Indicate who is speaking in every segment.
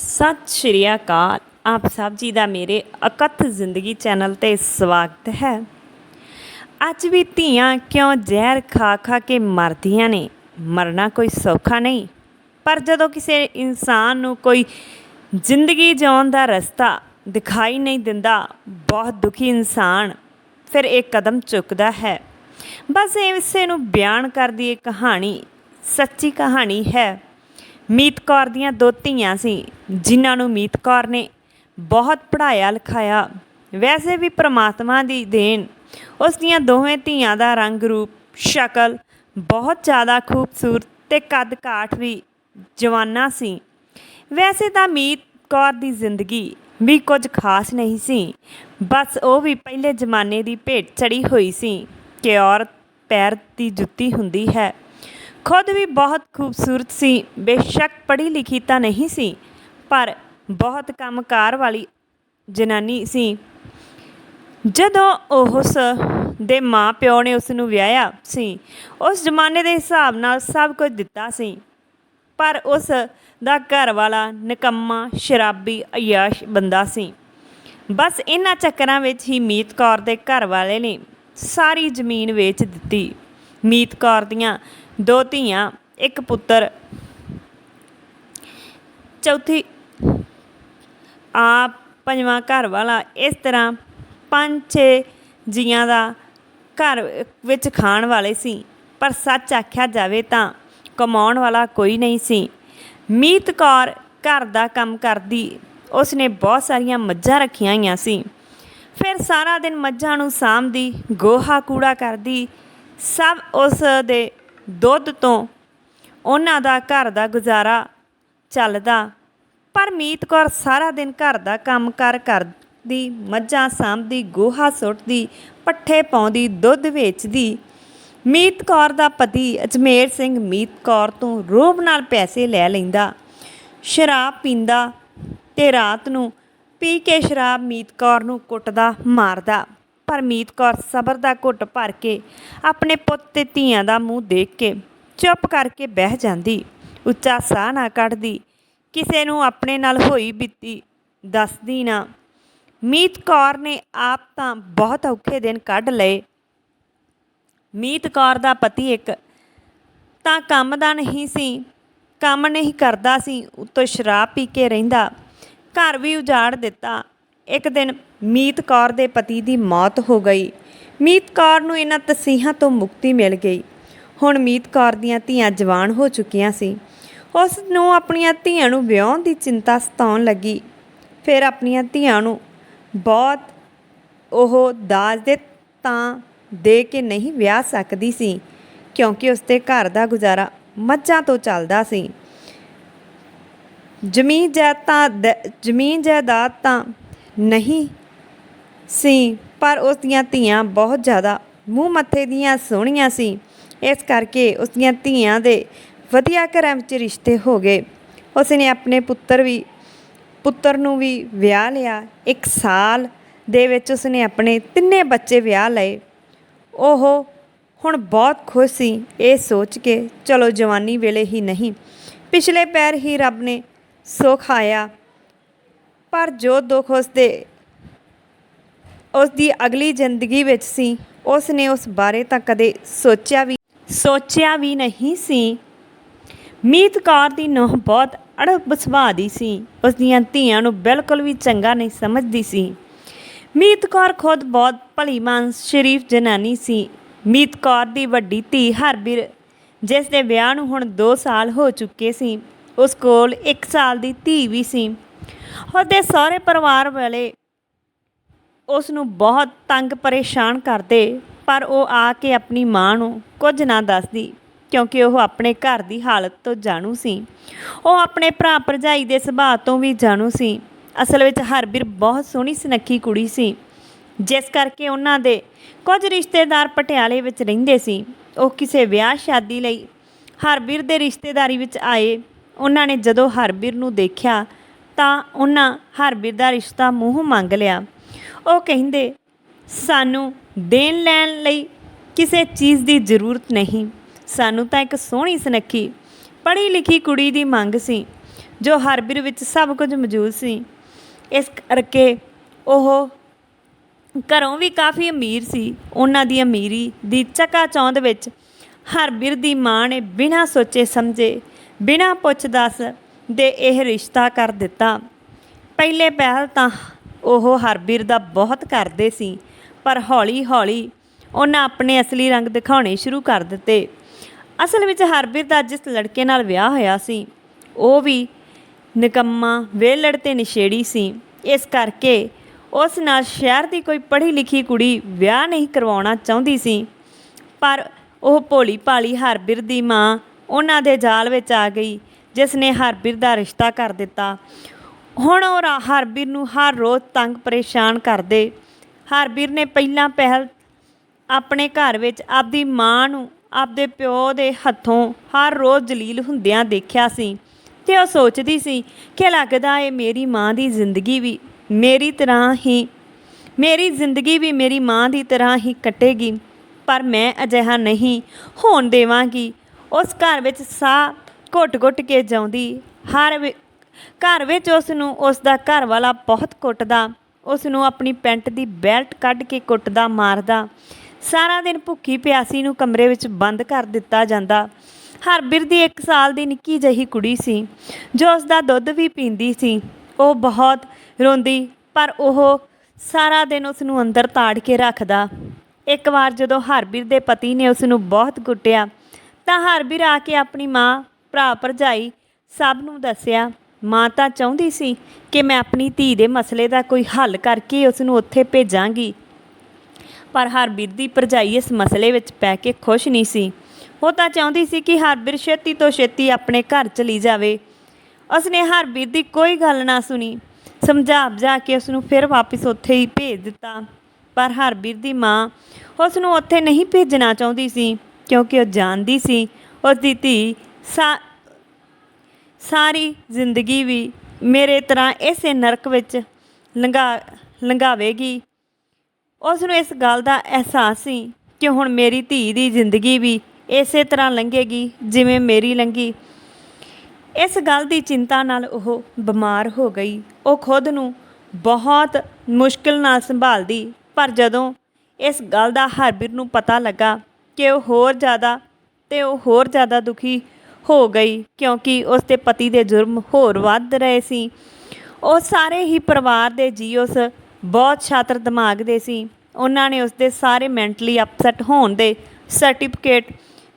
Speaker 1: ਸਤਿ ਸ਼੍ਰੀ ਅਕਾਲ। ਆਪ ਸਭ ਜੀ ਦਾ ਮੇਰੇ ਅਕਥ ਜ਼ਿੰਦਗੀ ਚੈਨਲ ਤੇ ਸਵਾਗਤ ਹੈ। ਅੱਜ ਵੀ ਧੀਆਂ ਕਿਉਂ ਜ਼ਹਿਰ ਖਾ ਖਾ ਕੇ ਮਰਦੀਆਂ ਨੇ? ਮਰਨਾ ਕੋਈ ਸੌਖਾ ਨਹੀਂ। ਪਰ ਜਦੋਂ ਕਿਸੇ ਇਨਸਾਨ ਨੂੰ ਕੋਈ ਜ਼ਿੰਦਗੀ ਜਿਉਣ ਦਾ ਰਸਤਾ ਦਿਖਾਈ ਨਹੀਂ ਦਿੰਦਾ, ਬਹੁਤ ਦੁਖੀ ਇਨਸਾਨ ਫਿਰ ਇਹ ਕਦਮ ਚੁੱਕਦਾ ਹੈ। ਬਸ ਇਸੇ ਨੂੰ ਬਿਆਨ ਕਰਦੀ ਇਹ ਕਹਾਣੀ, ਸੱਚੀ ਕਹਾਣੀ ਹੈ। ਮੀਤ ਕੌਰ ਦੀਆਂ ਦੋ ਧੀਆਂ ਸੀ, ਜਿਨ੍ਹਾਂ ਨੂੰ ਮੀਤ ਕੌਰ ਨੇ ਬਹੁਤ ਪੜ੍ਹਾਇਆ, ਲਿਖਾਇਆ। ਵੈਸੇ ਵੀ ਪ੍ਰਮਾਤਮਾ ਦੀ ਦੇਣ। ਉਸ ਦੀਆਂ ਦੋਵੇਂ ਧੀਆਂ ਦਾ ਰੰਗ ਰੂਪ, ਸ਼ਕਲ ਬਹੁਤ ਜ਼ਿਆਦਾ ਖੂਬਸੂਰਤ ਤੇ ਕੱਦ ਕਾਠ ਵੀ ਜਵਾਨਾ ਸੀ। ਵੈਸੇ ਤਾਂ ਮੀਤ ਕੌਰ ਦੀ ਜ਼ਿੰਦਗੀ ਵੀ ਕੁਝ ਖਾਸ ਨਹੀਂ ਸੀ। ਬਸ ਉਹ ਵੀ ਪਹਿਲੇ ਜ਼ਮਾਨੇ ਦੀ ਭੇਟ ਚੜੀ ਹੋਈ ਸੀ ਕਿ ਔਰਤ ਪੈਰ ਦੀ ਜੁੱਤੀ ਹੁੰਦੀ ਹੈ। ਖੁਦ ਵੀ ਬਹੁਤ ਖੂਬਸੂਰਤ ਸੀ। ਬੇਸ਼ੱਕ ਪੜ੍ਹੀ ਲਿਖੀ ਤਾਂ ਨਹੀਂ ਸੀ, ਪਰ ਬਹੁਤ ਕੰਮਕਾਰ ਵਾਲੀ ਜਨਾਨੀ ਸੀ। ਜਦੋਂ ਉਸ ਦੇ ਮਾਂ ਪਿਓ ਨੇ ਉਸ ਨੂੰ ਵਿਆਹਿਆ ਸੀ, ਉਸ ਜ਼ਮਾਨੇ ਦੇ ਹਿਸਾਬ ਨਾਲ ਸਭ ਕੁਝ ਦਿੱਤਾ ਸੀ। ਪਰ ਉਸ ਦਾ ਘਰ ਵਾਲਾ ਨਿਕੰਮਾ, ਸ਼ਰਾਬੀ, ਅਯਾਸ਼ ਬੰਦਾ ਸੀ। ਬਸ ਇਹਨਾਂ ਚੱਕਰਾਂ ਵਿੱਚ ਹੀ ਮੀਤ ਕੌਰ ਦੇ ਘਰ ਵਾਲੇ ਨੇ ਸਾਰੀ ਜ਼ਮੀਨ ਵੇਚ ਦਿੱਤੀ। ਮੀਤ ਕੌਰ ਦੀਆਂ ਦੋ ਧੀਆਂ, ਇੱਕ ਪੁੱਤਰ। ਚੌਥੀ, ਆਪ ਪੰਜਵਾਂ ਘਰ ਵਾਲਾ। ਇਸ ਤਰ੍ਹਾਂ ਪੰਜ ਛੇ ਜੀਆਂ ਦਾ ਘਰ ਵਿੱਚ ਖਾਣ ਵਾਲੇ ਸੀ। ਪਰ ਸੱਚ ਆਖਿਆ ਜਾਵੇ ਤਾਂ ਕਮਾਉਣ ਵਾਲਾ ਕੋਈ ਨਹੀਂ ਸੀ। ਮੀਤ ਕੌਰ ਘਰ ਦਾ ਕੰਮ ਕਰਦੀ, ਉਸਨੇ ਬਹੁਤ ਸਾਰੀਆਂ ਮੱਝਾਂ ਰੱਖੀਆਂ ਹੋਈਆਂ ਸੀ। ਫਿਰ ਸਾਰਾ ਦਿਨ ਮੱਝਾਂ ਨੂੰ ਸਾਂਭਦੀ, ਗੋਹਾ ਕੂੜਾ ਕਰਦੀ, ਸਭ ਉਸ ਦੇ ਦੁੱਧ ਤੋਂ। ਉਹਨਾਂ ਦਾ ਘਰ ਦਾ ਗੁਜ਼ਾਰਾ ਚੱਲਦਾ। ਪਰ ਮੀਤ ਕੌਰ ਸਾਰਾ ਦਿਨ ਘਰ ਦਾ ਕੰਮ ਕਰ ਕਰਦੀ, ਮੱਝਾਂ ਸਾਂਭਦੀ, ਗੋਹਾ ਸੁੱਟਦੀ, ਪੱਠੇ ਪਾਉਂਦੀ, ਦੁੱਧ ਵੇਚਦੀ। ਮੀਤ ਕੌਰ ਦਾ ਪਤੀ ਅਜਮੇਰ ਸਿੰਘ ਮੀਤ ਕੌਰ ਤੋਂ ਰੋਬ ਨਾਲ ਪੈਸੇ ਲੈ ਲੈਂਦਾ। ਸ਼ਰਾਬ ਪੀਂਦਾ ਤੇ ਰਾਤ ਨੂੰ ਪੀ ਕੇ ਸ਼ਰਾਬ ਮੀਤ ਕੌਰ ਨੂੰ ਕੁੱਟਦਾ, ਮਾਰਦਾ। ਪਰਮੀਤ ਕੌਰ ਸਬਰ ਦਾ ਘੁੱਟ ਭਰ ਕੇ ਆਪਣੇ ਪੁੱਤ ਤੇ ਧੀਆਂ ਦਾ ਮੂੰਹ ਦੇਖ ਕੇ ਚੁੱਪ ਕਰਕੇ ਬਹਿ ਜਾਂਦੀ। ਉੱਚਾ ਸਾਹ ਨਾ ਕੱਢਦੀ। ਕਿਸੇ ਨੂੰ ਆਪਣੇ ਨਾਲ ਹੋਈ ਬੀਤੀ ਦੱਸਦੀ ਨਾ। ਮੀਤ ਕੌਰ ਨੇ ਆਪ ਤਾਂ ਬਹੁਤ ਔਖੇ ਦਿਨ ਕੱਢ ਲਏ। ਮੀਤ ਕੌਰ ਦਾ ਪਤੀ ਇੱਕ ਤਾਂ ਕੰਮ ਦਾ ਨਹੀਂ ਸੀ, ਕੰਮ ਨਹੀਂ ਕਰਦਾ ਸੀ, ਉਤੋਂ ਸ਼ਰਾਬ ਪੀ ਕੇ ਰਹਿੰਦਾ। ਘਰ ਵੀ ਉਜਾੜ ਦਿੱਤਾ। ਇੱਕ ਦਿਨ ਮੀਤ ਕੌਰ ਦੇ ਪਤੀ ਦੀ ਮੌਤ ਹੋ ਗਈ। ਮੀਤ ਕੌਰ ਨੂੰ ਇਹਨਾਂ ਤਸੀਹਾਂ ਤੋਂ ਮੁਕਤੀ ਮਿਲ ਗਈ। ਹੁਣ ਮੀਤ ਕੌਰ ਦੀਆਂ ਧੀਆਂ ਜਵਾਨ ਹੋ ਚੁੱਕੀਆਂ ਸੀ। ਉਸ ਨੂੰ ਆਪਣੀਆਂ ਧੀਆਂ ਨੂੰ ਵਿਆਹਣ ਦੀ ਚਿੰਤਾ ਸਤਾਉਣ ਲੱਗੀ। ਫਿਰ ਆਪਣੀਆਂ ਧੀਆਂ ਨੂੰ ਬਹੁਤ ਉਹ ਦਾਜ ਦੇ ਤਾਂ ਦੇ ਕੇ ਨਹੀਂ ਵਿਆਹ ਸਕਦੀ ਸੀ, ਕਿਉਂਕਿ ਉਸਦੇ ਘਰ ਦਾ ਗੁਜ਼ਾਰਾ ਮੱਝਾਂ ਤੋਂ ਚੱਲਦਾ ਸੀ। ਜ਼ਮੀਨ ਜਾਇਦਾਦ ਜ਼ਮੀਨ ਜਾਇਦਾਦ ਤਾਂ ਨਹੀਂ ਸੀ, ਪਰ ਉਸ ਦੀਆਂ ਧੀਆਂ ਬਹੁਤ ਜ਼ਿਆਦਾ ਮੂੰਹ ਮੱਥੇ ਦੀਆਂ ਸੋਹਣੀਆਂ ਸੀ। ਇਸ ਕਰਕੇ ਉਸ ਦੀਆਂ ਧੀਆਂ ਦੇ ਵਧੀਆ ਘਰਾਂ ਵਿੱਚ ਰਿਸ਼ਤੇ ਹੋ ਗਏ। ਉਸ ਨੇ ਆਪਣੇ ਪੁੱਤਰ ਵੀ, ਪੁੱਤਰ ਨੂੰ ਵੀ ਵਿਆਹ ਲਿਆ। ਇੱਕ ਸਾਲ ਦੇ ਵਿੱਚ ਉਸ ਨੇ ਆਪਣੇ ਤਿੰਨੇ ਬੱਚੇ ਵਿਆਹ ਲਏ। ਉਹ ਹੁਣ ਬਹੁਤ ਖੁਸ਼ ਸੀ। ਇਹ ਸੋਚ ਕੇ, ਚਲੋ ਜਵਾਨੀ ਵੇਲੇ ਹੀ ਨਹੀਂ। ਪਿਛਲੇ ਪੈਰ ਹੀ ਰੱਬ ਨੇ ਸੁੱਖ ਆਇਆ। ਪਰ ਜੋ ਦੁੱਖ ਉਸ ਦੇ ਉਸ ਦੀ ਅਗਲੀ ਜ਼ਿੰਦਗੀ ਵਿੱਚ ਸੀ ਉਸ ਨੇ ਉਸ ਬਾਰੇ ਤਾਂ ਕਦੇ ਸੋਚਿਆ ਵੀ ਸੋਚਿਆ ਵੀ ਨਹੀਂ ਸੀ। ਮੀਤ ਕੌਰ ਦੀ ਨੂੰਹ ਬਹੁਤ ਅੜਬ ਸੁਭਾਅ ਦੀ ਸੀ। ਉਸ ਦੀਆਂ ਧੀਆਂ ਨੂੰ ਬਿਲਕੁਲ ਵੀ ਚੰਗਾ ਨਹੀਂ ਸਮਝਦੀ ਸੀ। ਮੀਤ ਕੌਰ ਖੁਦ ਬਹੁਤ ਭਲੀ ਮਾਨਸ ਸ਼ਰੀਫ ਜਨਾਨੀ ਸੀ। ਮੀਤ ਕੌਰ ਦੀ ਵੱਡੀ ਧੀ ਹਰਬੀਰ ਜਿਸ ਦੇ ਵਿਆਹ ਨੂੰ ਹੁਣ 2 ਸਾਲ ਹੋ ਚੁੱਕੇ ਸੀ, ਉਸ ਕੋਲ 1 ਸਾਲ ਦੀ ਧੀ ਵੀ ਸੀ। ਉਹਦੇ ਸਹੁਰੇ ਪਰਿਵਾਰ ਵਾਲੇ ਉਸ ਨੂੰ ਬਹੁਤ ਤੰਗ ਪਰੇਸ਼ਾਨ ਕਰਦੇ, ਪਰ ਉਹ ਆ ਕੇ ਆਪਣੀ ਮਾਂ ਨੂੰ ਕੁਝ ਨਾ ਦੱਸਦੀ, ਕਿਉਂਕਿ ਉਹ ਆਪਣੇ ਘਰ ਦੀ ਹਾਲਤ ਤੋਂ ਜਾਣੂ ਸੀ। ਉਹ ਆਪਣੇ ਭਰਾ ਭਰਜਾਈ ਦੇ ਸੁਭਾਅ ਤੋਂ ਵੀ ਜਾਣੂ ਸੀ। ਅਸਲ ਵਿੱਚ ਹਰਬੀਰ ਬਹੁਤ ਸੋਹਣੀ ਸੁਨੱਖੀ ਕੁੜੀ ਸੀ। ਜਿਸ ਕਰਕੇ ਉਹਨਾਂ ਦੇ ਕੁਝ ਰਿਸ਼ਤੇਦਾਰ ਪਟਿਆਲੇ ਵਿੱਚ ਰਹਿੰਦੇ ਸੀ। ਉਹ ਕਿਸੇ ਵਿਆਹ ਸ਼ਾਦੀ ਲਈ ਹਰਬੀਰ ਦੇ ਰਿਸ਼ਤੇਦਾਰੀ ਵਿੱਚ ਆਏ। ਉਹਨਾਂ ਨੇ ਜਦੋਂ ਹਰਬੀਰ ਨੂੰ ਦੇਖਿਆ ਤਾਂ ਉਹਨਾਂ ਹਰਬੀਰ ਦਾ ਰਿਸ਼ਤਾ ਮੂੰਹ ਮੰਗ ਲਿਆ। ਉਹ ਕਹਿੰਦੇ, ਸਾਨੂੰ ਦੇਣ ਲੈਣ ਲਈ ਕਿਸੇ ਚੀਜ਼ ਦੀ ਜ਼ਰੂਰਤ ਨਹੀਂ। ਸਾਨੂੰ ਤਾਂ ਇੱਕ ਸੋਹਣੀ ਸੁਨੱਖੀ ਪੜ੍ਹੀ ਲਿਖੀ ਕੁੜੀ ਦੀ ਮੰਗ ਸੀ, ਜੋ ਹਰਬੀਰ ਵਿੱਚ ਸਭ ਕੁਝ ਮੌਜੂਦ ਸੀ। ਇਸ ਕਰਕੇ ਉਹ ਘਰੋਂ ਵੀ ਕਾਫੀ ਅਮੀਰ ਸੀ। ਉਹਨਾਂ ਦੀ ਅਮੀਰੀ ਦੀ ਚਕਾ ਚੌਂਦ ਵਿੱਚ ਹਰਬੀਰ ਦੀ ਮਾਂ ਨੇ ਬਿਨਾਂ ਸੋਚੇ ਸਮਝੇ ਬਿਨਾਂ ਪੁੱਛ ਦੱਸ ਦੇ ਇਹ ਰਿਸ਼ਤਾ ਕਰ ਦਿੱਤਾ। ਪਹਿਲੇ ਪਹਿਲ ਤਾਂ ਉਹ ਹਰਬੀਰ ਦਾ ਬਹੁਤ ਕਰਦੇ ਸੀ, ਪਰ ਹੌਲੀ-ਹੌਲੀ ਉਹਨਾਂ ਆਪਣੇ ਅਸਲੀ ਰੰਗ ਦਿਖਾਉਣੇ ਸ਼ੁਰੂ ਕਰ ਦਿੱਤੇ। ਅਸਲ ਵਿੱਚ ਹਰਬੀਰ ਦਾ ਜਿਸ ਲੜਕੇ ਨਾਲ ਵਿਆਹ ਹੋਇਆ ਸੀ, ਉਹ ਵੀ ਨਿਕੰਮਾ ਵੇਲੜ ਤੇ ਨਿਸ਼ੇੜੀ ਸੀ। ਇਸ ਕਰਕੇ ਉਸ ਨਾਲ ਸ਼ਹਿਰ ਦੀ ਕੋਈ ਪੜ੍ਹੀ ਲਿਖੀ ਕੁੜੀ ਵਿਆਹ ਨਹੀਂ ਕਰਵਾਉਣਾ ਚਾਹੁੰਦੀ ਸੀ। ਪਰ ਉਹ ਭੋਲੀ ਭਾਲੀ ਹਰਬੀਰ ਦੀ ਮਾਂ ਉਹਨਾਂ ਦੇ ਜਾਲ ਵਿੱਚ ਆ ਗਈ। ਜਿਸ ਨੇ ਹਰਬੀਰ ਦਾ ਰਿਸ਼ਤਾ ਕਰ ਦਿੱਤਾ। ਹੁਣ ਉਹ ਰਾ- ਹਰਬੀਰ ਨੂੰ ਹਰ ਰੋਜ਼ ਤੰਗ ਪਰੇਸ਼ਾਨ ਕਰਦੇ। ਹਰਬੀਰ ਨੇ ਪਹਿਲਾਂ ਪਹਿਲ ਆਪਣੇ ਘਰ ਵਿੱਚ ਆਪਦੀ ਮਾਂ ਨੂੰ ਆਪਦੇ ਪਿਓ ਦੇ ਹੱਥੋਂ ਹਰ ਰੋਜ਼ ਜਲੀਲ ਹੁੰਦਿਆਂ ਦੇਖਿਆ ਸੀ ਤੇ ਉਹ ਸੋਚਦੀ ਸੀ ਕਿ ਲੱਗਦਾ ਏ ਮੇਰੀ ਮਾਂ ਦੀ ਜ਼ਿੰਦਗੀ ਵੀ ਮੇਰੀ ਤਰ੍ਹਾਂ ਹੀ, ਮੇਰੀ ਜ਼ਿੰਦਗੀ ਵੀ ਮੇਰੀ ਮਾਂ ਦੀ ਤਰ੍ਹਾਂ ਹੀ ਕੱਟੇਗੀ। ਪਰ ਮੈਂ ਅਜਿਹਾ ਨਹੀਂ ਹੋਣ ਦੇਵਾਂਗੀ। ਉਸ ਘਰ ਵਿੱਚ ਸਾਹ ਘੁੱਟ-ਘੁੱਟ ਕੇ ਜਾਉਂਦੀ। ਹਰ ਵੇ- ਘਰ ਵਿੱਚ ਉਸ ਨੂੰ ਉਸ ਦਾ ਘਰ ਵਾਲਾ ਬਹੁਤ ਕੁੱਟਦਾ। ਉਸ ਨੂੰ ਆਪਣੀ ਪੈਂਟ ਦੀ ਬੈਲਟ ਕੱਢ ਕੇ ਕੁੱਟਦਾ, ਮਾਰਦਾ। ਸਾਰਾ ਦਿਨ ਭੁੱਖੀ ਪਿਆਸੀ ਨੂੰ ਕਮਰੇ ਵਿੱਚ ਬੰਦ ਕਰ ਦਿੱਤਾ ਜਾਂਦਾ। ਹਰਬੀਰ ਦੀ 1 ਸਾਲ ਦੀ ਨਿੱਕੀ ਜਿਹੀ ਕੁੜੀ ਸੀ, ਜੋ ਉਸ ਦਾ ਦੁੱਧ ਵੀ ਪੀਂਦੀ ਸੀ। ਉਹ ਬਹੁਤ ਰੋਂਦੀ, ਪਰ ਉਹ ਸਾਰਾ ਦਿਨ ਉਸ ਨੂੰ ਅੰਦਰ ਤਾੜ ਕੇ ਰੱਖਦਾ। ਇੱਕ ਵਾਰ ਜਦੋਂ ਹਰਬੀਰ ਦੇ ਪਤੀ ਨੇ ਉਸ ਨੂੰ ਬਹੁਤ ਕੁੱਟਿਆ, ਤਾਂ ਹਰਬੀਰ ਆ ਕੇ ਆਪਣੀ ਮਾਂ ਭਰਾ ਭਰਜਾਈ ਸਭ ਨੂੰ ਦੱਸਿਆ, ਮਾਂ ਤਾਂ ਚਾਹੁੰਦੀ ਸੀ ਕਿ ਮੈਂ ਆਪਣੀ ਧੀ ਦੇ ਮਸਲੇ ਦਾ ਕੋਈ ਹੱਲ ਕਰਕੇ ਉਸ ਨੂੰ ਉੱਥੇ ਭੇਜਾਂਗੀ। ਪਰ ਹਰਬੀਰ ਦੀ ਭਰਜਾਈ ਇਸ ਮਸਲੇ ਵਿੱਚ ਪੈ ਕੇ ਖੁਸ਼ ਨਹੀਂ ਸੀ। ਉਹ ਤਾਂ ਚਾਹੁੰਦੀ ਸੀ ਕਿ ਹਰਬੀਰ ਛੇਤੀ ਤੋਂ ਛੇਤੀ ਆਪਣੇ ਘਰ ਚਲੀ ਜਾਵੇ। ਉਸਨੇ ਹਰਬੀਰ ਦੀ ਕੋਈ ਗੱਲ ਨਾ ਸੁਣੀ। ਸਮਝਾ ਬਜਾ ਕੇ ਉਸ ਨੂੰ ਫਿਰ ਵਾਪਸ ਉੱਥੇ ਹੀ ਭੇਜ ਦਿੱਤਾ। ਪਰ ਹਰਬੀਰ ਦੀ ਮਾਂ ਉਸ ਨੂੰ ਉੱਥੇ ਨਹੀਂ ਭੇਜਣਾ ਚਾਹੁੰਦੀ ਸੀ, ਕਿਉਂਕਿ ਉਹ ਜਾਣਦੀ ਸੀ, ਉਸ ਦੀ ਧੀ ਸਾ ਸਾਰੀ ਜ਼ਿੰਦਗੀ ਵੀ ਮੇਰੇ ਤਰ੍ਹਾਂ ਇਸੇ ਨਰਕ ਵਿੱਚ ਲੰਘਾ ਲੰਘਾਵੇਗੀ। ਉਸ ਨੂੰ ਇਸ ਗੱਲ ਦਾ ਅਹਿਸਾਸ ਸੀ ਕਿ ਹੁਣ ਮੇਰੀ ਧੀ ਦੀ ਜ਼ਿੰਦਗੀ ਵੀ ਇਸੇ ਤਰ੍ਹਾਂ ਲੰਘੇਗੀ ਜਿਵੇਂ ਮੇਰੀ ਲੰਘੀ। ਇਸ ਗੱਲ ਦੀ ਚਿੰਤਾ ਨਾਲ ਉਹ ਬਿਮਾਰ ਹੋ ਗਈ। ਉਹ ਖੁਦ ਨੂੰ ਬਹੁਤ ਮੁਸ਼ਕਿਲ ਨਾਲ ਸੰਭਾਲਦੀ, ਪਰ ਜਦੋਂ ਇਸ ਗੱਲ ਦਾ ਹਰਬੀਰ ਨੂੰ ਪਤਾ ਲੱਗਾ ਕਿ ਉਹ ਹੋਰ ਜ਼ਿਆਦਾ ਤੇ ਉਹ ਹੋਰ ਜ਼ਿਆਦਾ ਦੁਖੀ ਹੋ ਗਈ ਕਿਉਂਕਿ ਉਸ ਦੇ ਪਤੀ ਦੇ ਜੁਰਮ ਹੋਰ ਵੱਧ ਰਹੇ ਸੀ। ਉਹ ਸਾਰੇ ਹੀ ਪਰਿਵਾਰ ਦੇ ਜੀ ਉਸ ਬਹੁਤ ਛਾਤਰ ਦਿਮਾਗ ਦੇ ਸੀ। ਉਹਨਾਂ ਨੇ ਉਸ ਦੇ ਸਾਰੇ ਮੈਂਟਲੀ ਅਪਸੈਟ ਹੋਣ ਦੇ ਸਰਟੀਫਿਕੇਟ,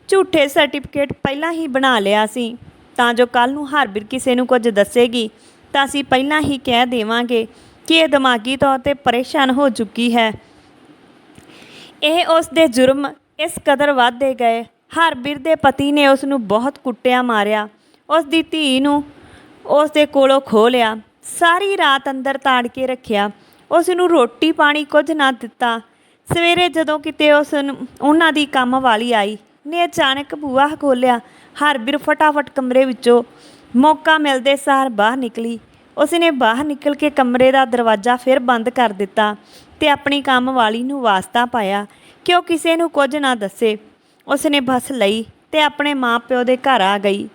Speaker 1: ਝੂਠੇ ਸਰਟੀਫਿਕੇਟ ਪਹਿਲਾਂ ਹੀ ਬਣਾ ਲਿਆ ਸੀ। ਤਾਂ ਜੋ ਕੱਲ ਨੂੰ ਹਰਬੀਰ ਕਿਸੇ ਨੂੰ ਕੁਝ ਦੱਸੇਗੀ, ਤਾਂ ਅਸੀਂ ਪਹਿਲਾਂ ਹੀ ਕਹਿ ਦੇਵਾਂਗੇ ਕਿ ਇਹ ਦਿਮਾਗੀ ਤੌਰ ਤੇ ਪਰੇਸ਼ਾਨ ਹੋ ਚੁੱਕੀ ਹੈ। ਇਹ ਉਸ ਦੇ ਜੁਰਮ ਇਸ ਕਦਰ ਵਧਦੇ ਗਏ। ਹਰਬੀਰ ਦੇ ਪਤੀ ਨੇ ਉਸ ਨੂੰ ਬਹੁਤ ਕੁੱਟਿਆ ਮਾਰਿਆ। ਉਸ ਦੀ ਧੀ ਨੂੰ ਉਸ ਦੇ ਕੋਲੋਂ ਖੋਹ ਲਿਆ। ਸਾਰੀ ਰਾਤ ਅੰਦਰ ਤਾੜ ਕੇ ਰੱਖਿਆ। ਉਸ ਨੂੰ ਰੋਟੀ ਪਾਣੀ ਕੁਝ ਨਾ ਦਿੱਤਾ। ਸਵੇਰੇ ਜਦੋਂ ਕਿਤੇ ਉਸ ਉਹਨਾਂ ਦੀ ਕੰਮ ਵਾਲੀ ਆਈ, ਨੇ ਅਚਾਨਕ ਬੂਹਾ ਖੋਲ੍ਹਿਆ। ਹਰਬੀਰ ਫਟਾਫਟ ਕਮਰੇ ਵਿੱਚੋਂ ਮੌਕਾ ਮਿਲਦੇ ਸਾਰ ਬਾਹਰ ਨਿਕਲੀ। ਉਸ ਨੇ ਬਾਹਰ ਨਿਕਲ ਕੇ ਕਮਰੇ ਦਾ ਦਰਵਾਜ਼ਾ ਫਿਰ ਬੰਦ ਕਰ ਦਿੱਤਾ ਤੇ ਆਪਣੀ ਕੰਮ ਵਾਲੀ ਨੂੰ ਵਾਸਤਾ ਪਾਇਆ। ਕਿ ਉਹ ਕਿਸੇ ਨੂੰ ਕੁਝ ਨਾ ਦੱਸੇ। ਉਸਨੇ ਬੱਸ ਲਈ ਤੇ ਆਪਣੇ ਮਾਪਿਓ ਦੇ ਘਰ ਆ ਗਈ।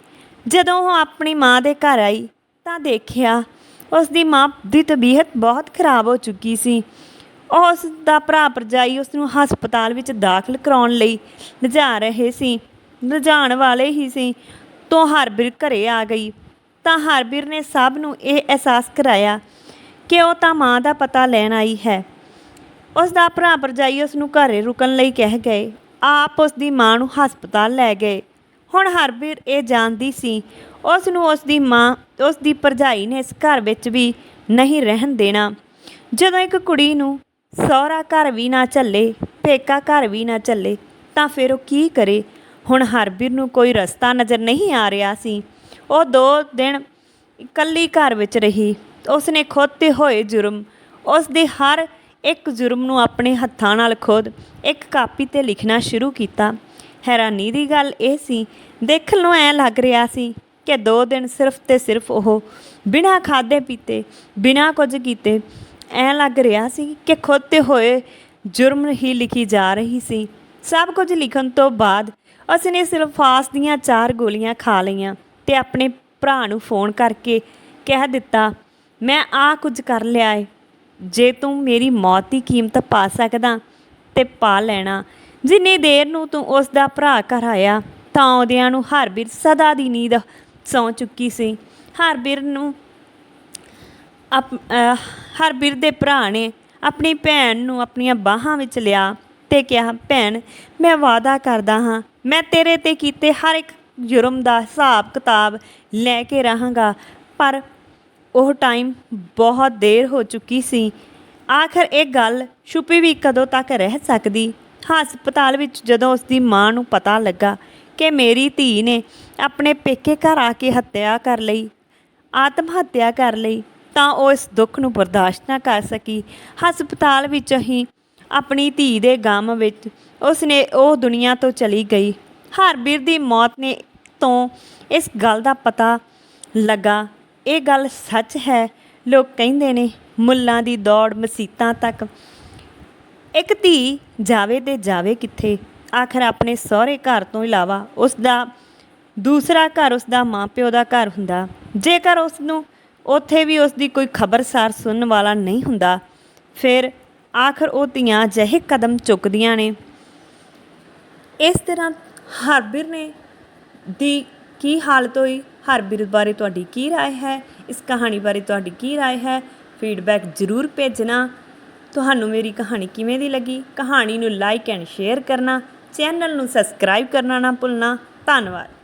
Speaker 1: ਜਦੋਂ ਉਹ ਆਪਣੀ ਮਾਂ ਦੇ ਘਰ ਆਈ ਤਾਂ ਦੇਖਿਆ ਉਸ ਦੀ ਮਾਂ ਦੀ ਤਬੀਅਤ ਬਹੁਤ ਖਰਾਬ ਹੋ ਚੁੱਕੀ ਸੀ। ਉਸ ਦਾ ਭਰਾ ਭਰਜਾਈ ਉਸ ਨੂੰ ਹਸਪਤਾਲ ਵਿੱਚ ਦਾਖਲ ਕਰਾਉਣ ਲਈ ਲਿਜਾ ਰਹੇ ਸੀ। ਲਿਜਾਣ ਵਾਲੇ ਹੀ ਸੀ। ਤੋਂ ਹਰਬੀਰ ਘਰੇ ਆ ਗਈ। ਤਾਂ ਹਰਬੀਰ ਨੇ ਸਭ ਨੂੰ ਇਹ ਅਹਿਸਾਸ ਕਰਾਇਆ ਕਿ ਉਹ ਤਾਂ ਮਾਂ ਦਾ ਪਤਾ ਲੈਣ ਆਈ ਹੈ। ਉਸ ਦਾ ਭਰਾ ਭਰਜਾਈ ਉਸ ਨੂੰ ਘਰੇ ਰੁਕਣ ਲਈ ਕਹਿ ਗਏ। ਆਪ ਉਸ ਦੀ ਮਾਂ ਨੂੰ ਹਸਪਤਾਲ ਲੈ ਗਏ। ਹੁਣ ਹਰਬੀਰ ਇਹ ਜਾਣਦੀ ਸੀ ਉਸ ਨੂੰ ਉਸ ਦੀ ਮਾਂ, ਉਸ ਦੀ ਭਰਜਾਈ ਨੇ ਇਸ ਘਰ ਵਿੱਚ ਵੀ ਨਹੀਂ ਰਹਿਣ ਦੇਣਾ। ਜਦੋਂ ਇੱਕ ਕੁੜੀ ਨੂੰ ਸਹੁਰਾ ਘਰ ਵੀ ਨਾ ਚੱਲੇ, ਪੇਕਾ ਘਰ ਵੀ ਨਾ ਚੱਲੇ, ਤਾਂ ਫਿਰ ਉਹ ਕੀ ਕਰੇ? ਹੁਣ ਹਰਬੀਰ ਨੂੰ ਕੋਈ ਰਸਤਾ ਨਜ਼ਰ ਨਹੀਂ ਆ ਰਿਹਾ ਸੀ। ਉਹ ਦੋ ਦਿਨ ਇਕੱਲੀ ਘਰ ਵਿੱਚ ਰਹੀ। ਉਸਨੇ ਖੁਦ ਤੇ ਹੋਏ ਜੁਰਮ ਉਸ ਦੇ ਹਰ ਇੱਕ ਜੁਰਮ ਨੂੰ ਆਪਣੇ ਹੱਥਾਂ ਨਾਲ ਖੁਦ ਇੱਕ ਕਾਪੀ ਤੇ ਲਿਖਣਾ ਸ਼ੁਰੂ ਕੀਤਾ। ਹੈਰਾਨੀ ਦੀ ਗੱਲ ਇਹ ਸੀ, ਦੇਖਣ ਨੂੰ ਐ ਲੱਗ ਰਿਹਾ ਸੀ ਕਿ ਦੋ ਦਿਨ ਸਿਰਫ ਤੇ ਸਿਰਫ ਉਹ ਬਿਨਾਂ ਖਾਦੇ ਪੀਤੇ, ਬਿਨਾਂ ਕੁਝ ਕੀਤੇ, ਐ ਲੱਗ ਰਿਹਾ ਸੀ ਕਿ ਖੁਦ ਤੇ ਹੋਏ ਜੁਰਮ ਹੀ ਲਿਖੀ ਜਾ ਰਹੀ ਸੀ। ਸਭ ਕੁਝ ਲਿਖਣ ਤੋਂ ਬਾਅਦ ਉਸਨੇ ਸਿਰਫ ਫਾਸ ਦੀਆਂ ਚਾਰ ਗੋਲੀਆਂ ਖਾ ਲਈਆਂ ਤੇ ਆਪਣੇ ਭਰਾ ਨੂੰ ਫੋਨ ਕਰਕੇ ਕਹਿ ਦਿੱਤਾ, ਮੈਂ ਆ ਕੁਝ ਕਰ ਲਿਆ ਏ। ਜੇ ਤੂੰ ਮੇਰੀ ਮੌਤ ਦੀ ਕੀਮਤ ਪਾ ਸਕਦਾ ਤੇ ਪਾ ਲੈਣਾ। ਜਿੰਨੀ ਦੇਰ ਨੂੰ ਤੂੰ ਉਸ ਦਾ ਭਰਾ ਘਰ ਆਇਆ, ਤਾਂ ਉਹਦਿਆਂ ਨੂੰ ਹਰਬੀਰ ਸਦਾ ਦੀ ਨੀਂਦ ਸੌਂ ਚੁੱਕੀ ਸੀ। ਹਰਬੀਰ ਨੂੰ ਅਪ, ਅਹ, ਹਰਬੀਰ ਦੇ ਭਰਾ ਨੇ ਆਪਣੀ ਭੈਣ ਨੂੰ ਆਪਣੀਆਂ ਬਾਹਾਂ ਵਿੱਚ ਲਿਆ ਤੇ ਕਿਹਾ, ਭੈਣ, ਮੈਂ ਵਾਅਦਾ ਕਰਦਾ ਹਾਂ, ਮੈਂ ਤੇਰੇ ਤੇ ਕੀਤੇ ਹਰ ਇੱਕ ਜੁਰਮ ਦਾ ਹਿਸਾਬ ਕਿਤਾਬ ਲੈ ਕੇ ਰਹਾਂਗਾ, ਪਰ ਉਹ ਟਾਈਮ ਬਹੁਤ ਦੇਰ ਹੋ ਚੁੱਕੀ ਸੀ। ਆਖਰ ਇਹ ਗੱਲ ਛੁਪੀ ਵੀ ਕਦੋਂ ਤੱਕ ਰਹਿ ਸਕਦੀ? ਹਸਪਤਾਲ ਵਿੱਚ ਜਦੋਂ ਉਸ ਦੀ ਮਾਂ ਨੂੰ ਪਤਾ ਲੱਗਾ ਕਿ ਮੇਰੀ ਧੀ ਨੇ ਆਪਣੇ ਪੇਕੇ ਘਰ ਆ ਕੇ ਹੱਤਿਆ ਕਰ ਲਈ, ਆਤਮ ਹੱਤਿਆ ਕਰ ਲਈ, ਤਾਂ ਉਹ ਇਸ ਦੁੱਖ ਨੂੰ ਬਰਦਾਸ਼ਤ ਨਾ ਕਰ ਸਕੀ। ਹਸਪਤਾਲ ਵਿੱਚ ਹੀ ਆਪਣੀ ਧੀ ਦੇ ਗਮ ਵਿੱਚ ਉਸ ਨੇ ਉਹ ਦੁਨੀਆ ਤੋਂ ਚਲੀ ਗਈ। ਹਰਬੀਰ ਦੀ ਮੌਤ ਨੇ ਤੋਂ ਇਸ ਗੱਲ ਦਾ ਪਤਾ ਲੱਗਾ ਇਹ ਗੱਲ ਸੱਚ ਹੈ। ਲੋਕ ਕਹਿੰਦੇ ਨੇ, ਮੁੱਲਾਂ ਦੀ ਦੌੜ ਮਸੀਤਾਂ ਤੱਕ। ਇੱਕ ਧੀ ਜਾਵੇ ਤੇ ਜਾਵੇ ਕਿੱਥੇ? ਆਖਰ ਆਪਣੇ ਸਹੁਰੇ ਘਰ ਤੋਂ ਇਲਾਵਾ ਉਸ ਦਾ ਦੂਸਰਾ ਘਰ ਉਸ ਦਾ ਮਾਪਿਓ ਦਾ ਘਰ ਹੁੰਦਾ। ਜੇਕਰ ਉਸ ਨੂੰ ਉੱਥੇ ਵੀ ਉਸ ਦੀ ਕੋਈ ਖਬਰਸਾਰ ਸੁਣਨ ਵਾਲਾ ਨਹੀਂ ਹੁੰਦਾ, ਫਿਰ ਆਖਰ ਉਹ ਧੀਆਂ ਅਜਿਹੇ ਕਦਮ ਚੁੱਕਦੀਆਂ ਨੇ। ਇਸ ਤਰ੍ਹਾਂ ਹਰਬੀਰ ਨੇ ਦੀ ਕੀ ਹਾਲਤ ਹੋਈ? ਹਰਬੀਰ ਬਾਰੇ ਤੁਹਾਡੀ ਕੀ رائے ਹੈ ਇਸ ਕਹਾਣੀ ਬਾਰੇ ਤੁਹਾਡੀ ਕੀ رائے ਹੈ ਫੀਡਬੈਕ ਜ਼ਰੂਰ ਭੇਜਣਾ ਤੁਹਾਨੂੰ ਮੇਰੀ ਕਹਾਣੀ ਕਿਵੇਂ ਦੀ ਲੱਗੀ ਕਹਾਣੀ ਨੂੰ ਲਾਈਕ ਐਂਡ ਸ਼ੇਅਰ ਕਰਨਾ ਚੈਨਲ ਨੂੰ ਸਬਸਕ੍ਰਾਈਬ ਕਰਨਾ ਨਾ ਭੁੱਲਣਾ ਧੰਨਵਾਦ